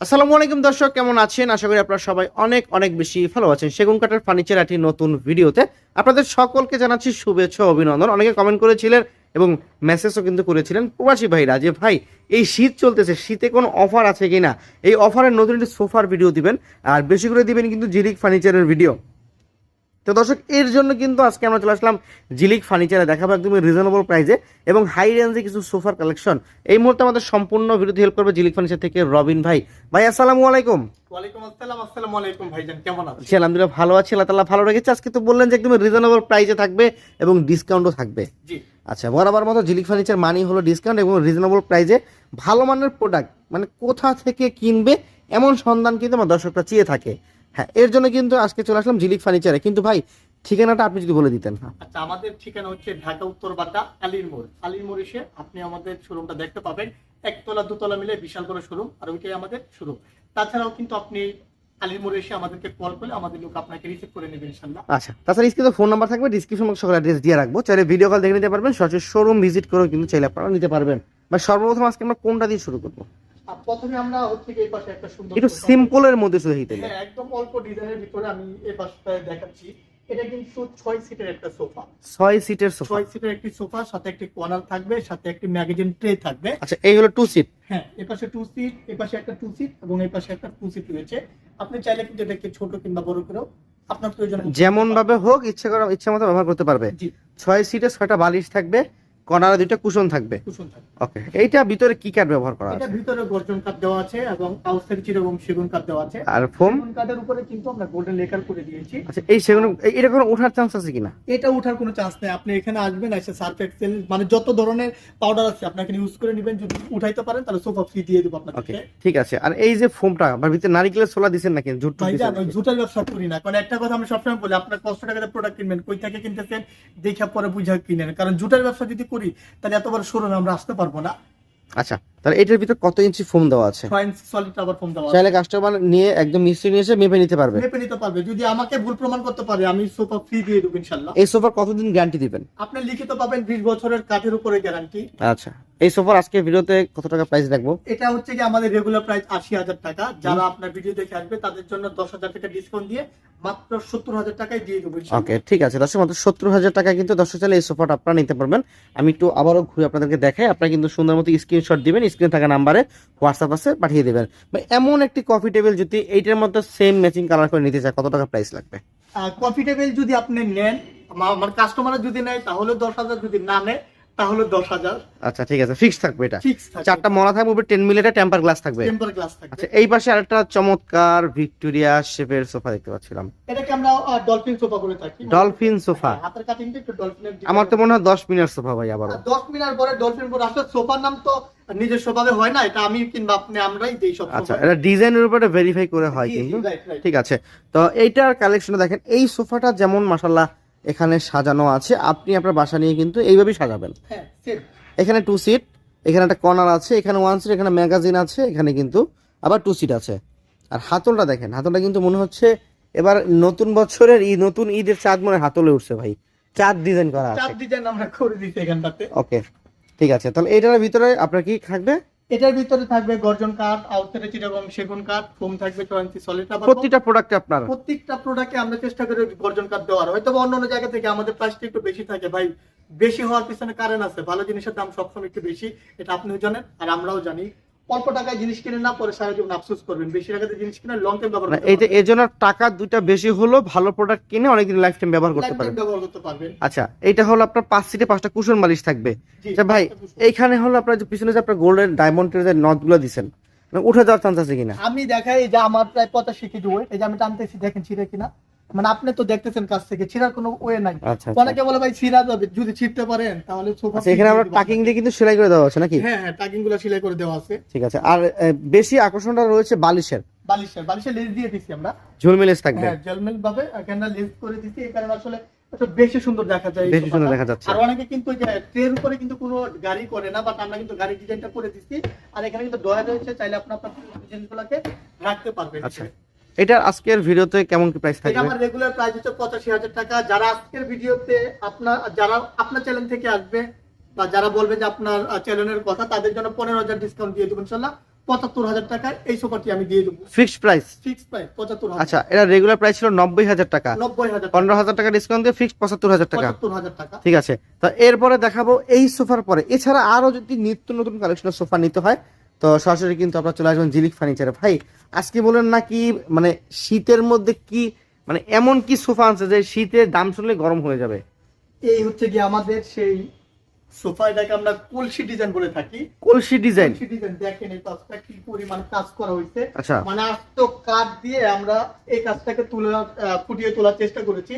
আসসালামু আলাইকুম দর্শক, কেমন আছেন? আশা করি আপনারা সবাই অনেক অনেক বেশি ভালো আছেন। সেগুন কাটার ফার্নিচার একটি নতুন ভিডিওতে আপনাদের সকলকে জানাচ্ছি শুভেচ্ছা, অভিনন্দন। অনেকে কমেন্ট করেছিলেন এবং মেসেজও কিন্তু করেছিলেন। প্রবাসী ভাইরা, যে ভাই, এই শীত চলতেছে, শীতে কোনো অফার আছে কি না এই অফারের নতুন একটি সোফার ভিডিও দিবেন, আর বেশি করে দিবেন কিন্তু জিরিক ফার্নিচারের ভিডিও তো দর্শক এর জন্য কিন্তু আজকে আমরা চলে আসলাম জিলিক ফার্নিচারে। দেখাবো একদমই রিজনেবল প্রাইসে এবং হাই রেঞ্জে কিছু সোফার কালেকশন এই মুহূর্তে আমাদের সম্পূর্ণ ভিডিওতে হেল্প করবে জিলিক ফার্নিচার থেকে রবিন ভাই। ভাই আসসালামু আলাইকুম। আলহামদুলিল্লাহ ভালো আছি আল্লাহ তালা ভালো রেখেছে। আজকে তো বললেন যে একদম রিজনেবল প্রাইসে থাকবে এবং ডিসকাউন্টও থাকবে। আচ্ছা বরাবর মতো জিলিক ফার্নিচার মানি হলো ডিসকাউন্ট এবং রিজনেবল প্রাইসে ভালো মানের প্রোডাক্ট মানে কোথা থেকে কিনবে এমন সন্ধান কিন্তু আমার দর্শকরা চেয়ে থাকে। হ্যাঁ এর জন্য কিন্তু আজকে চলে আসলাম জিলিক ফার্নিচারে। কিন্তু ভাই ঠিকানাটা আপনি যদি বলে দিতেন। হ্যাঁ আচ্ছা আমাদের ঠিকানা হচ্ছে ঢাকা উত্তর বাড্ডা আলির মোড়। আলির মোড় এসে আপনি আমাদের শোরুমটা দেখতে পাবেন। একতলা দুতলা মিলে বিশাল করে শোরুম আর ওইটাই আমাদের শোরুম তাছাড়াও কিন্তু আপনি আলির মোড়ে এসে আমাদেরকে কল করলে আমাদের লোক আপনাকে রিসিভ করে নেবে ইনশাল্লাহ আচ্ছা তাছাড়া স্ক্রিনে ফোন নাম্বার থাকবে ডিসক্রিপশন বক্সে সকল অ্যাড্রেস দিয়ে রাখব। চাইলে ভিডিও কল দেখে নিতে পারবেন সরাসরি শোরুম ভিজিট করেও কিন্তু চাইলে আপনারা নিতে পারবেন। বা সর্বপ্রথম আজকে আমরা কোনটা দিয়ে শুরু করব? প্রথমে আমরা হচ্ছে এই পাশে একটা সুন্দর একটু সিম্পলের মধ্যে শুধু হিতে হ্যাঁ একদম অল্প ডিজাইনের ভিতরে আমি এই পাশটায় দেখাচ্ছি। এটা কিন্তু ছয় সিটের একটা সোফা। ছয় সিটের সোফা। ছয় সিটের একটি সোফা সাথে একটি কর্নার থাকবে সাথে একটি ম্যাগাজিন ট্রে থাকবে। আচ্ছা এই হলো টু সিট হ্যাঁ এ পাশে টু সিট এ পাশে একটা টু সিট এবং এই পাশে একটা টু সিট রয়েছে। আপনি চাইলে কিন্তু এটাকে ছোট কিংবা বড় করেও আপনার প্রয়োজন যেমন ভাবে হোক ইচ্ছা করা ইচ্ছা মতো ব্যবহার করতে পারবে। ছয় সিটে ছয়টা বালিশ থাকবে। কর্নারে দুইটা কুশন থাকবে। কুশন থাকবে। ওকে এইটা ভিতরে কি কাঠ ব্যবহার করা এটা আছে? ভিতরে গর্জন কাঠ দেওয়া আছে এবং আউটসাইড চিরগম সেগুন কাঠ দেওয়া আছে। আর ফোম? সেগুন কাঠের উপরে কিন্তু আমরা গোল্ডেন লেকার করে দিয়েছি। আচ্ছা এই এই- এটা কোনো ওঠার চান্স আছে কিনা? এটা উঠার কোনো চান্স নেই। আপনি এখানে আসবেন এসে সার্ফ এক্সেল মানে যত ধরনের পাউডার আছে আপনাকে ইউজ করে নেবেন। যদি উঠাইতে পারেন তাহলে সোফা ফ্রি দিয়ে দেবো ওকে ঠিক আছে। আর এই যে ফোমটা বা ভিতরে নারিকেলের ছোলা দিছেন নাকি? জুট দিছেন ওই জুতার ব্যবসা করি না। কারণ একটা কথা আমি সবসময় বলি আপনার কষ্ট টাকা টাকাতে প্রোডাক্ট কিনবেন কই থেকে কিনতেছেন দেখা পরে বুঝা কিনেন। কারণ জুটের ব্যবসা যদি করি তাহলে এত বড় শোরুমে আমরা আসতে পারব না। আচ্ছা তাহলে এটার ভিতর কত ইঞ্চি ফোম দেওয়া আছে? ইঞ্চি সলিড রাবার ফোম দেওয়া আছে। চাইলে কাস্টমার নিয়ে একদম মিস্ত্রি নিয়ে এসে মেপে নিতে পারবে। মেপে নিতে পারবে। যদি আমাকে ভুল প্রমাণ করতে পারে আমি সোফা ফ্রি দিয়ে দেবো ইনশাল্লাহ। এই সোফার কতদিন গ্যারান্টি দিবেন? আপনি লিখিত পাবেন বিশ বছরের কাঠের উপরে গ্যারান্টি আচ্ছা। এই সোফার আজকে ভিডিওতে কত টাকা প্রাইস রাখব এটা হচ্ছে কি আমাদের রেগুলার প্রাইস আশি হাজার টাকা। যারা আপনার ভিডিও দেখে আসবে তাদের জন্য দশ হাজার টাকা ডিসকাউন্ট দিয়ে মাত্র সত্তর হাজার টাকায় দিয়ে দেবো ওকে ঠিক আছে। দর্শক মাত্র সত্তর হাজার টাকা কিন্তু দর্শক চাইলে এই সোফাটা আপনারা নিতে পারবেন। আমি একটু আবারও ঘুরে আপনাদেরকে দেখাই। আপনারা কিন্তু সুন্দর মতো স্ক্রিনশট দিবেন স্ক্রিনে থাকা নাম্বারে হোয়াটসঅ্যাপ আছে পাঠিয়ে দেবেন। বা এমন একটি কফি টেবিল যদি এইটার মধ্যে সেম ম্যাচিং কালার করে নিতে চায় কত টাকা প্রাইস লাগবে? কফি টেবিল যদি আপনি নেন আমা- আমার কাস্টমার যদি নেয় তাহলে দশ হাজার যদি না নেয় তাহলে দশ হাজার। আচ্ছা ঠিক আছে। ফিক্স থাকবে এটা। চারটা মলা থাকবে উপরে মিলিটা টেম্পার গ্লাস থাকবে। টেম্পার গ্লাস থাকবে। আচ্ছা এই পাশে আরেকটা চমৎকার ভিক্টোরিয়া শেপের সোফা দেখতে পাচ্ছিলাম। এটাকে আমরা ডলফিন সোফা বলে থাকি। Dolphin sofa. হ্যাঁ, হাতের কাটিংটা একটু ডলফিনের আমার তো মনে হয় দশ মিনিট সোফা ভাই দশ মিনিট পরে ডলফিন পরে আসলে সোফার নাম তো নিজস্ব ভাবে হয় না এটা আমি কিংবা আপনি আমরাই দিই সব আচ্ছা এটা ডিজাইনের উপরে ভেরিফাই করে হয় কিন্তু. ঠিক আছে। তো এইটার কালেকশনে দেখেন এই সোফাটা যেমন মাসাল্লাহ এখানে সাজানো আছে। আপনি আপনার বাসা নিয়ে কিন্তু এইভাবেই সাজাবেন। হ্যাঁ এখানে টু সিট এখানে একটা কর্নার আছে এখানে ওয়ান সিট এখানে ম্যাগাজিন আছে এখানে কিন্তু আবার টু সিট আছে। আর হাতলটা দেখেন হাতলটা কিন্তু মনে হচ্ছে এবার নতুন বছরের ঈদ নতুন ঈদের চাঁদ মনে হয় হাতলে উঠছে ভাই। চাঁদ ডিজাইন করা আছে। ডিজাইন আমরা করে এখানটাতে। ওকে ঠিক আছে। তাহলে এইটার ভিতরে আপনার কি থাকবে? এটার ভিতরে থাকবে গর্জন কাঠ আউটসাইডে চিটাগং সেগুন কাঠ ফোম থাকবে টোয়েন্টি সলিড প্রতিটা প্রোডাক্টে আপনার? প্রত্যেকটা প্রোডাক্টে আমরা চেষ্টা করি গর্জন কাঠ দেওয়ার। হয়তো বা অন্য অন্য জায়গা থেকে আমাদের প্রাইসটা একটু বেশি থাকে। ভাই বেশি হওয়ার পিছনে কারণ আছে। ভালো জিনিসের দাম সবসময় একটু বেশি। এটা আপনিও জানেন আর আমরাও জানি। অল্প টাকায় জিনিস কিনে না পরে সারা জীবন আফসোস করবেন। বেশি টাকাতে জিনিস কিনে লং টাইম ব্যবহার না করতে এইটা এর জন্য টাকা দুইটা বেশি হলো ভালো প্রোডাক্ট কিনে অনেকদিন লাইফ টাইম ব্যবহার করতে Lifetime ব্যবহার করতে পারবেন। আচ্ছা এইটা হলো আপনার পাঁচ সিটে পাঁচটা কুশন বালিশ থাকবে। আচ্ছা ভাই এইখানে হলো আপনার যে পিছনে যে আপনার গোল্ডেন ডায়মন্ডের যে নথগুলো দিছেন মানে উঠে যাওয়ার চান্স আছে কিনা? আমি দেখাই যে আমার প্রায় পঁচাশি কেজি ওয়েট এই যে আমি টানতেছি দেখেন ছিঁড়ে কিনা। মানে আপনি তো দেখতেছেন কাছ থেকে ছিঁড়ার কোনো ওয়ে নাই। আচ্ছা আচ্ছা। অনেকে বলে ভাই ছিঁড়া যাবে। যদি ছিঁড়তে পারেন তাহলে সোফা আচ্ছা এখানে আমরা টাকিং দিয়ে কিন্তু সেলাই করে দেওয়া আছে নাকি? হ্যাঁ হ্যাঁ টাকিংগুলো সেলাই করে দেওয়া আছে। ঠিক আছে। আর বেশি আকর্ষণটা রয়েছে বালিশের। বালিশের বালিশের লেজ দিয়ে দিছি আমরা। ঝুলমিলেস থাকবে। হ্যাঁ জলমেল ভাবে এখানে লেজ করে দিছি। এই কারণে আসলে একটু বেশি সুন্দর দেখা যায় বেশি সুন্দর দেখা যাচ্ছে। আর অনেকে কিন্তু ট্রের উপরে কিন্তু কোনো গাড়ি করে না বাট আমরা কিন্তু গাড়ি ডিজাইনটা করে দিছি। আর এখানে কিন্তু ডয়ার রয়েছে চাইলে আপনি আপনার জিনিসগুলোকে রাখতে পারবেন। আচ্ছা। এটার আজকের ভিডিওতে কেমন কি প্রাইস এটা থাকবে? আমার রেগুলার প্রাইস হচ্ছে পঁচাশি হাজার টাকা। যারা আজকের ভিডিওতে আপনার যারা আপনার চ্যানেল থেকে আসবে বা যারা বলবে যে আপনার চ্যানেলের কথা তাদের জন্য পনেরো হাজার ডিসকাউন্ট দিয়ে দেবেন ইনশাল্লাহ। পঁচাত্তর হাজার টাকায় এই সোফাটি আমি দিয়ে দেবো। ফিক্সড প্রাইস ফিক্স প্রাইস পঁচাত্তর আচ্ছা এটা রেগুলার প্রাইস ছিল নব্বই হাজার টাকা। নব্বই হাজার পনেরো হাজার টাকা ডিসকাউন্ট দিয়ে ফিক্সড পঁচাত্তর হাজার টাকা। পঁচাত্তর হাজার টাকা। ঠিক আছে। তো এরপরে দেখাবো এই সোফার পরে। এছাড়া আরও যদি নিত্য নতুন কালেকশনের সোফা নিতে হয় তো সরাসরি কিন্তু আপনার চলে আসবেন জিলিক ফার্নিচারে। ভাই, আজকে বলেন না কি মানে শীতের মধ্যে কি মানে এমন কি সোফা আনছে যে শীতের দাম শুনলে গরম হয়ে যাবে? এই হচ্ছে কি আমাদের সেই সোফা এটাকে আমরা কলসি ডিজাইন বলে থাকি। কলসি ডিজাইন? কলসি ডিজাইন দেখেন এই কাজটা কি পরিমাণ কাজ করা হয়েছে। আচ্ছা। মানে আস্ত কাঠ দিয়ে আমরা এই কাজটাকে তুলে ফুটিয়ে তোলার চেষ্টা করেছি।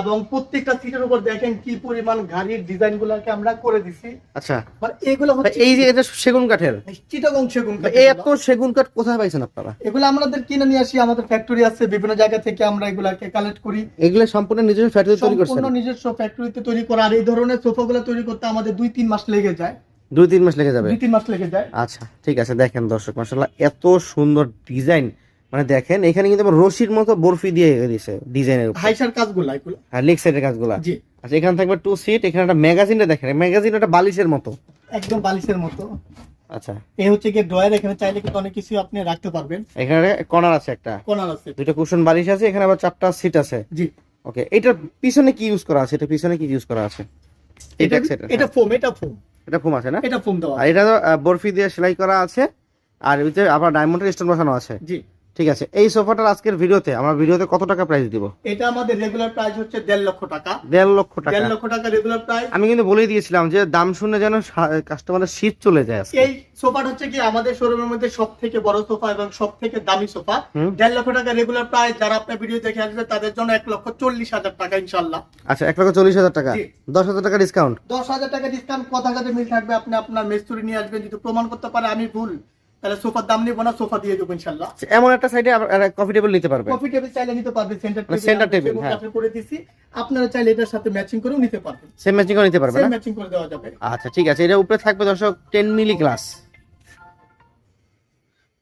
এবং প্রত্যেকটা সিটের উপর দেখেন কি পরিমাণ গাড়ির ডিজাইন গুলাকে আমরা করে দিছি। আচ্ছা। মানে এগুলো হচ্ছে এই যে এটা সেগুন কাঠের? চিটাগং সেগুন কাঠ এই এত সেগুন কাঠ কোথায় পাইছেন আপনারা? এগুলো আমাদের কিনে নিয়ে আসি আমাদের ফ্যাক্টরি আছে বিভিন্ন জায়গা থেকে আমরা এগুলাকে কালেক্ট করি। এগুলো সম্পূর্ণ নিজস্ব ফ্যাক্টরি তৈরি করছেন? সম্পূর্ণ নিজস্ব ফ্যাক্টরিতে তৈরি করা। আর এই ধরনের সোফাগুলো তৈরি করতে আমাদের দুই তিন মাস লেগে যায়। দুই তিন মাস লেগে যাবে? দুই তিন মাস লেগে যায়। আচ্ছা ঠিক আছে দেখেন দর্শক মাসাল্লাহ এত সুন্দর ডিজাইন। মানে দেখেন এখানে কিন্তু আবার রশির মতো বরফি দিয়ে দিয়েছে ডিজাইনের হাইসার কাজগুলো এগুলো। আর লেগ সাইডের কাজগুলা। জি। আচ্ছা এখানে থাকবে টু সিট এখানে একটা ম্যাগাজিনটা দেখেন ম্যাগাজিন একটা বালিশের মতো। একদম বালিশের মতো। আচ্ছা। এই হচ্ছে কি ড্রয়ার এখানে চাইলে কিন্তু অনেক কিছু আপনি রাখতে পারবেন। এখানে কর্নার আছে একটা। কোনার আছে। দুইটা কুশন বালিশ আছে এখানে আবার চারটা সিট আছে। জি। ওকে এটার পিছনে কি ইউজ করা আছে? এটা পিছনে কি ইউজ করা আছে? এটা এটা ফোম এটা ফোম। এটা ফোম আছে না? এটা ফোম দেওয়া আর এটা তো বরফি দিয়ে সেলাই করা আছে আর ওইতে আবার ডায়মন্ডের স্টোন বসানো আছে। জি। ঠিক আছে এই সোফাটার আজকের ভিডিওতে আমরা ভিডিওতে কত টাকা প্রাইস দিব? এটা আমাদের রেগুলার প্রাইস হচ্ছে দেড় লক্ষ টাকা। দেড় লক্ষ টাকা। দেড় লক্ষ টাকা রেগুলার প্রাইস আমি কিন্তু বলেই দিয়েছিলাম যে দাম শুনে যেন কাস্টমারের শীত চলে যায় আজকে। এই সোফাটা হচ্ছে কি আমাদের শোরুমের মধ্যে সব থেকে বড় সোফা এবং সব থেকে দামি সোফা। দেড় লক্ষ টাকা রেগুলার প্রাইস যারা আপনার ভিডিও দেখে আসবে তাদের জন্য এক লক্ষ চল্লিশ হাজার টাকা ইনশাল্লাহ আচ্ছা এক লক্ষ চল্লিশ হাজার টাকা। দশ হাজার টাকা ডিসকাউন্ট দশ হাজার টাকা ডিসকাউন্ট কথা কাজে মিল থাকবে? আপনি আপনার মেস্তুরি নিয়ে আসবেন যদি প্রমাণ করতে পারে আমি ভুল। তাহলে সোফার দাম নিব না সোফা দিয়ে দেবো ইনশাল্লাহ এমন একটা সাইডে কফি টেবিল নিতে পারবে কফি টেবিল চাইলে নিতে পারবেন সেন্টার মানে center table, হ্যাঁ। করে দিছি। আপনারা চাইলে এটার সাথে ম্যাচিং করেও নিতে পারবেন। সেম ম্যাচিং নিতে পারবে সেম না? ম্যাচিং করে দেওয়া যাবে। আচ্ছা ঠিক আছে। এটা উপরে থাকবে দর্শক টেন মিলি গ্লাস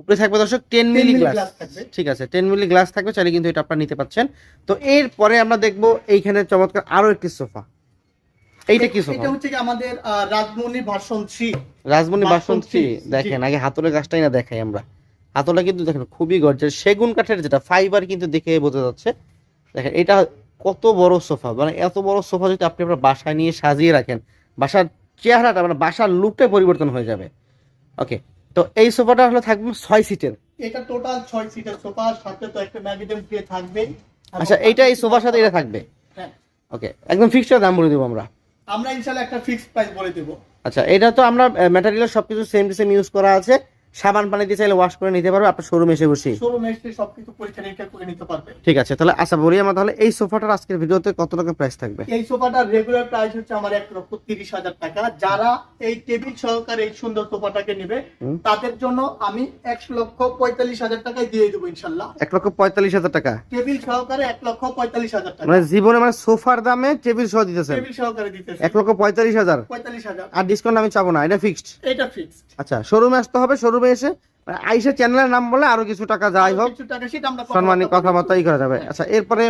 উপরে থাকবে দর্শক টেন 10 মিলি গ্লাস ঠিক আছে টেন মিলি গ্লাস থাকবে চাইলে কিন্তু এটা আপনারা নিতে পাচ্ছেন। তো এরপরে আমরা দেখব এইখানে চমৎকার আরও একটি সোফা। এইটা কি সোফা? এটা হচ্ছে কি আমাদের রাজমণি ভার্সন 3 রাজমণি বাসন্তী, থ্রি দেখেন আগে হাতলের গাছটাই না দেখাই আমরা। হাতলটা কিন্তু দেখেন খুবই গর্জের সেগুন কাঠের যেটা ফাইবার কিন্তু দেখে বোঝা যাচ্ছে। দেখেন এটা কত বড় সোফা। মানে এত বড় সোফা যদি আপনি আপনার বাসায় নিয়ে সাজিয়ে রাখেন বাসার চেহারাটা মানে বাসার লুকটাই পরিবর্তন হয়ে যাবে। ওকে তো এই সোফাটা হলো থাকবে ছয় সিটের এটা টোটাল 6 সিটের সোফা সাথে তো একটা ম্যাগনেটিক প্লে থাকবে আচ্ছা এইটা এই সোফার সাথে এটা থাকবে? হ্যাঁ। ওকে একদম ফিক্সড দাম বলে দেবো আমরা। আমরা ইনশাআল্লাহ একটা ফিক্সড প্রাইস বলে দেব। আচ্ছা এটা তো আমরা ম্যাটেরিয়াল সবকিছু সেম টু সেম ইউজ করা আছে। সাবান পানি দিয়ে চাইলে ওয়াশ করে নিতে পারবে আপনার শোরুমে এসে বসে শোরুমে এসে সবকিছু পরীক্ষা নিরীক্ষা করে নিতে পারবে। ঠিক আছে তাহলে আচ্ছা বলি আমরা তাহলে এই সোফাটার আজকের ভিডিওতে কত টাকা প্রাইস থাকবে? এই সোফাটার রেগুলার প্রাইস হচ্ছে আমার এক লক্ষ তিরিশ হাজার টাকা। যারা এই টেবিল সহকারে এই সুন্দর সোফাটাকে নেবে তাদের জন্য আমি এক লক্ষ পঁয়তাল্লিশ হাজার টাকায় দিয়ে দেবো ইনশাল্লাহ। এক লক্ষ পঁয়তাল্লিশ হাজার টাকা? টেবিল সহকারে এক লক্ষ পঁয়তাল্লিশ হাজার টাকা। মানে জীবনে মানে সোফার দামে টেবিল সহ দিতেছেন? টেবিল সহকারে দিতেছে। এক লক্ষ পঁয়তাল্লিশ হাজার? পঁয়তাল্লিশ হাজার। আর ডিসকাউন্ট আমি চাবো না এটা ফিক্সড এটা ফিক্সড আচ্ছা শোরুমে আসতে হবে শোরুমে এসে। মানে আইসা চ্যানেলের নাম বলে আরও কিছু টাকা যাই হোক। আমরা কথাবার্তাই করা যাবে। আচ্ছা এরপরে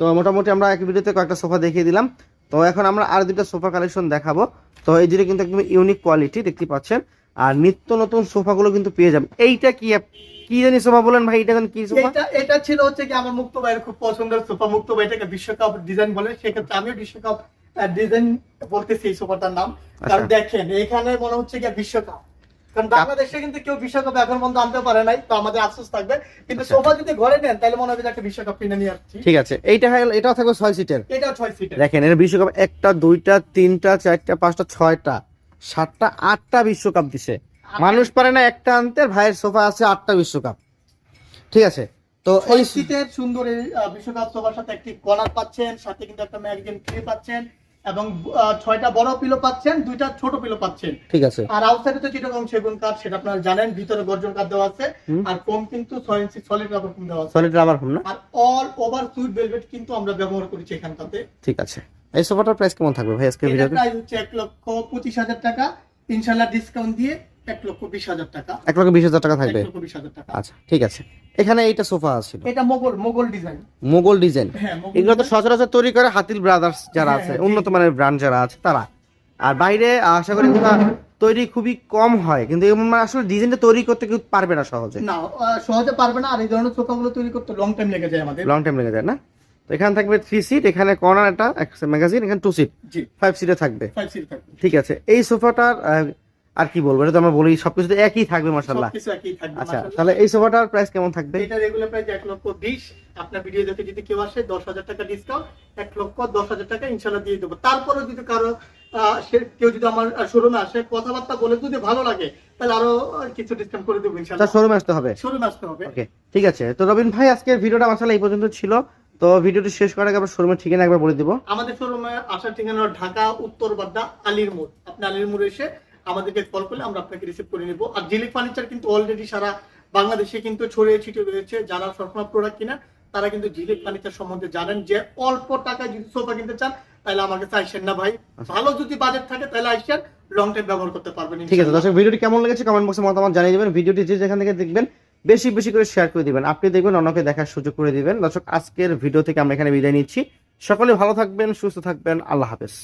তো মোটামুটি আমরা এক ভিডিওতে কয়েকটা সোফা দেখিয়ে দিলাম। তো এখন আমরা আর দুটো সোফা কালেকশন দেখাবো। তো এই দুটো কিন্তু একদম ইউনিক কোয়ালিটি দেখতে পাচ্ছেন। আর নিত্য নতুন সোফাগুলো কিন্তু পেয়ে যাবেন। এইটা কি কি জানি সোফা বলেন ভাই এটা কি সোফা? এটা এটা ছিল হচ্ছে কি আমার মুক্ত ভাইয়ের খুব পছন্দের সোফা। মুক্ত ভাই এটাকে বিশ্বকাপ ডিজাইন বলে। সেক্ষেত্রে আমিও বিশ্বকাপ ডিজাইন বলতেছি এই সোফাটার নাম। কারণ আচ্ছা। দেখেন এখানে মনে হচ্ছে কি বিশ্বকাপ। কারণ বাংলাদেশে কিন্তু কেউ বিশ্বকাপ এখন পর্যন্ত আনতে পারে নাই তো আমাদের আফসোস থাকবে। কিন্তু আচ্ছা। সোফা যদি ঘরে নেন তাহলে মনে হবে যে একটা বিশ্বকাপ কিনে নিয়ে আসছি। ঠিক আছে। এইটা এটাও থাকবে ছয় সিটের এটা ছয় সিটের দেখেন এর বিশ্বকাপ একটা দুইটা তিনটা চারটা পাঁচটা ছয়টা সাতটা আটটা বিশ্বকাপ দিছে। মানুষ পারে না একটা আনতে ভাইয়ের সোফা আছে আটটা বিশ্বকাপ। ঠিক আছে? তো এই সিটের সুন্দর এই বিশ্বকাপ সোফার সাথে একটি কর্নার পাচ্ছেন সাথে কিন্তু একটা ম্যাগজিন ট্রে পাচ্ছেন। এবং ছয়টা বড় পিলো পাচ্ছেন দুইটা ছোট পিলো পাচ্ছেন। ঠিক আছে। আর আউটসাইডে তো চিটাগং সেগুন কাঠ সেটা আপনারা জানেন ভিতরে গর্জন কাঠ দেওয়া আছে। আর কম কিন্তু ছয় ইঞ্চি সলিড রাবার ফোম দেওয়া আছে। সলিড রাবার হোম না? আর অল ওভার সুইট ভেলভেট কিন্তু আমরা ব্যবহার করেছি এখানটাতে। ঠিক আছে। এই সোফাটার প্রাইস কেমন থাকবে ভাই আজকে ভিডিওতে? প্রাইস হচ্ছে এক লক্ষ পঁচিশ হাজার টাকা। ইনশাল্লাহ ডিসকাউন্ট দিয়ে এক লক্ষ বিশ হাজার টাকা। এক লক্ষ বিশ হাজার টাকা থাকবে? লক্ষ বিশ হাজার টাকা। আচ্ছা ঠিক আছে। এখানে এইটা সোফা ছিল এটা মোগল মোগল ডিজাইন। মোগল ডিজাইন। হ্যাঁ এগুলো তো সচরাচর তৈরি করে হাতিল ব্রাদার্স যারা হ্যাঁ, আছে হ্যাঁ, উন্নত মানের ব্র্যান্ড যারা আছে তারা। আর বাইরে আশা করি তৈরি খুবই কম হয় কিন্তু এগুলো মানে আসলে ডিজাইনটা তৈরি করতে কেউ পারবে না সহজে। না সহজে পারবে না আর এই ধরনের সোফাগুলো তৈরি করতে লং টাইম লেগে যায় আমাদের। লং টাইম লেগে যায় না? তো এখানে থাকবে থ্রি সিট এখানে কর্নার একটা ম্যাগাজিন এখানে টু সিট জি। ফাইভ সিটে থাকবে। ফাইভ সিট থাকবে। ঠিক আছে এই সোফাটার আর কি বলব? এটা তো আমরা বলি সবকিছু তো একই থাকবে মাসাল্লাহ সবকিছু একই থাকবে আচ্ছা তাহলে এই সোফাটার প্রাইস কেমন থাকবে? এটা রেগুলার প্রাইস এক লক্ষ বিশ। আপনার ভিডিও দেখে যদি কেউ আসে দশ হাজার টাকা ডিসকাউন্ট এক লক্ষ দশ হাজার টাকা ইনশাল্লাহ দিয়ে দেবো। তারপরে যদি কারও কেউ যদি আমার শোরুমে আসে কথাবার্তা বলে যদি ভালো লাগে তাহলে আরও কিছু ডিসকাউন্ট করে দেবো তার ইনশাল্লাহ শোরুমে আসতে হবে? শোরুমে আসতে হবে। ওকে ঠিক আছে। তো রবিন ভাই আজকের ভিডিওটা মাসাল্লাহ এই পর্যন্ত ছিল। তো ভিডিওটি শেষ করার আগে আবার শোরুমের ঠিকানা একবার বলে দিব। আমাদের শোরুমে আসার ঠিকানা ঢাকা উত্তর বাড্ডা আলীর মোড়। আপনি আলীর মোড়ে এসে আমাদেরকে কল করলে আমরা আপনাকে রিসিভ করে নিব। আর জিলিক ফার্নিচার কিন্তু অলরেডি সারা বাংলাদেশে কিন্তু ছড়িয়ে ছিটিয়ে রয়েছে। যারা সবসময় প্রোডাক্ট কিনা তারা কিন্তু জিলিক ফার্নিচার সম্বন্ধে জানেন যে অল্প টাকায় যদি সোফা কিনতে চান তাহলে আমাকে চাইছেন না ভাই। ভালো যদি বাজেট থাকে তাহলে আইসেন লং টাইম ব্যবহার করতে পারবেন ঠিক আছে। দর্শক ভিডিওটি কেমন লেগেছে কমেন্ট বক্সে মতামত জানিয়ে দেবেন। ভিডিওটি যে যেখান থেকে দেখবেন বেশি বেশি করে শেয়ার করে দিবেন। আপনি দেখবেন অন্যকে দেখার সুযোগ করে দিবেন। দর্শক আজকের ভিডিও থেকে আমরা এখানে বিদায় নিচ্ছি। সকলে ভালো থাকবেন সুস্থ থাকবেন। আল্লাহ হাফেজ।